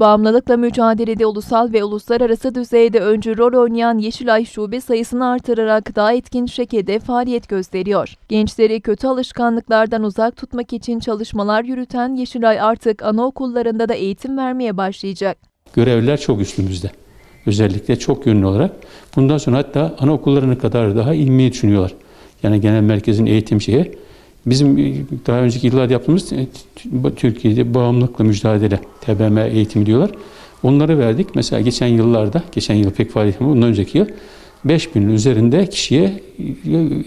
Bağımlılıkla mücadelede ulusal ve uluslararası düzeyde öncü rol oynayan Yeşilay Şube sayısını artırarak daha etkin şekilde faaliyet gösteriyor. Gençleri kötü alışkanlıklardan uzak tutmak için çalışmalar yürüten Yeşilay artık anaokullarında da eğitim vermeye başlayacak. Görevliler çok üstümüzde. Özellikle çok yönlü olarak. Bundan sonra hatta anaokullarına kadar daha inmeyi düşünüyorlar. Yani genel merkezin eğitim şeyi. Bizim daha önceki yıllarda yaptığımız e, Türkiye'de bağımlılıkla mücadele, TBM eğitimi diyorlar. Onları verdik. Mesela geçen yıllarda, geçen yıl pek faaliyet ama ondan önceki yıl 5000'in üzerinde kişiye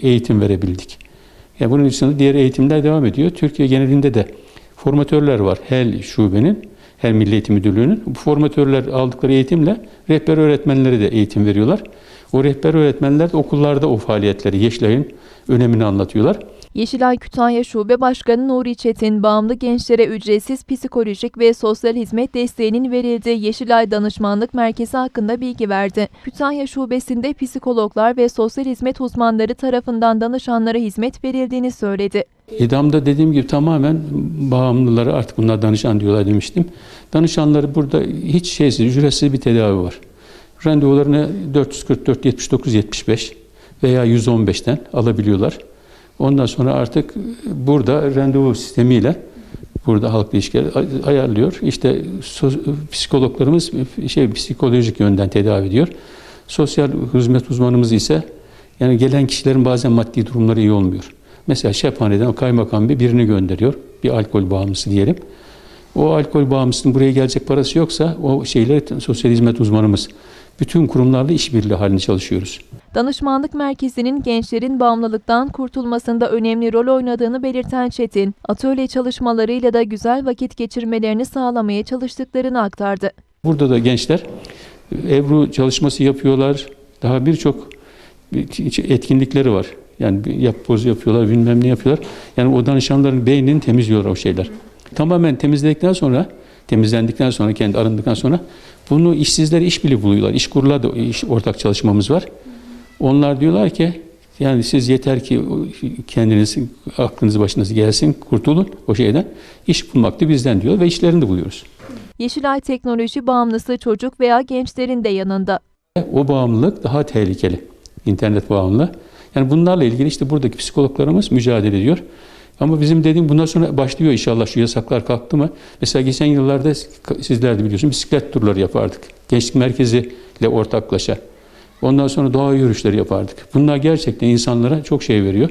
eğitim verebildik. Yani bunun dışında diğer eğitimler devam ediyor. Türkiye genelinde de formatörler var. HEL şubenin, HEL Milli Eğitim Müdürlüğü'nün. Bu formatörler aldıkları eğitimle rehber öğretmenlere de eğitim veriyorlar. O rehber öğretmenler de okullarda o faaliyetleri, Yeşilay'ın önemini anlatıyorlar. Yeşilay Kütahya Şube Başkanı Nuri Çetin, bağımlı gençlere ücretsiz psikolojik ve sosyal hizmet desteğinin verildiği Yeşilay Danışmanlık Merkezi hakkında bilgi verdi. Kütahya Şubesi'nde psikologlar ve sosyal hizmet uzmanları tarafından danışanlara hizmet verildiğini söyledi. İdamda dediğim gibi tamamen bağımlıları artık bunlar danışan diyorlar demiştim. Danışanları burada hiç şeysiz, ücretsiz bir tedavi var. Randevularını 444, 79, 75 veya 115'ten alabiliyorlar. Ondan sonra artık burada randevu sistemiyle burada halk ilişkileri ayarlıyor. İşte psikologlarımız şey psikolojik yönden tedavi ediyor. Sosyal hizmet uzmanımız ise yani gelen kişilerin bazen maddi durumları iyi olmuyor. Mesela şefhaneden kaymakam bir birini gönderiyor. Bir alkol bağımlısı diyelim. O alkol bağımlısının buraya gelecek parası yoksa o şeyleri sosyal hizmet uzmanımız bütün kurumlarla işbirliği halinde çalışıyoruz. Danışmanlık Merkezi'nin gençlerin bağımlılıktan kurtulmasında önemli rol oynadığını belirten Çetin, atölye çalışmalarıyla da güzel vakit geçirmelerini sağlamaya çalıştıklarını aktardı. Burada da gençler Ebru çalışması yapıyorlar. Daha birçok etkinlikleri var. Yani yapboz yapıyorlar, bilmem ne yapıyorlar. Yani o danışanların beynini temizliyorlar o şeyler. Tamamen temizledikten sonra, temizlendikten sonra, kendi arındıktan sonra bunu işsizler işbirliği buluyorlar. İşkurlar da iş, ortak çalışmamız var. Onlar diyorlar ki yani siz yeter ki kendiniz aklınız başınız gelsin, kurtulun o şeyden. İş bulmak da bizden diyor ve işlerini de buluyoruz. Yeşilay teknoloji bağımlısı çocuk veya gençlerin de yanında. O bağımlılık daha tehlikeli. İnternet bağımlılığı. Yani bunlarla ilgili işte buradaki psikologlarımız mücadele ediyor. Ama bizim dediğim bundan sonra başlıyor inşallah şu yasaklar kalktı mı? Mesela geçen yıllarda sizler de biliyorsunuz bisiklet turları yapardık. Gençlik merkeziyle ortaklaşa. Ondan sonra doğa yürüyüşleri yapardık. Bunlar gerçekten insanlara çok şey veriyor.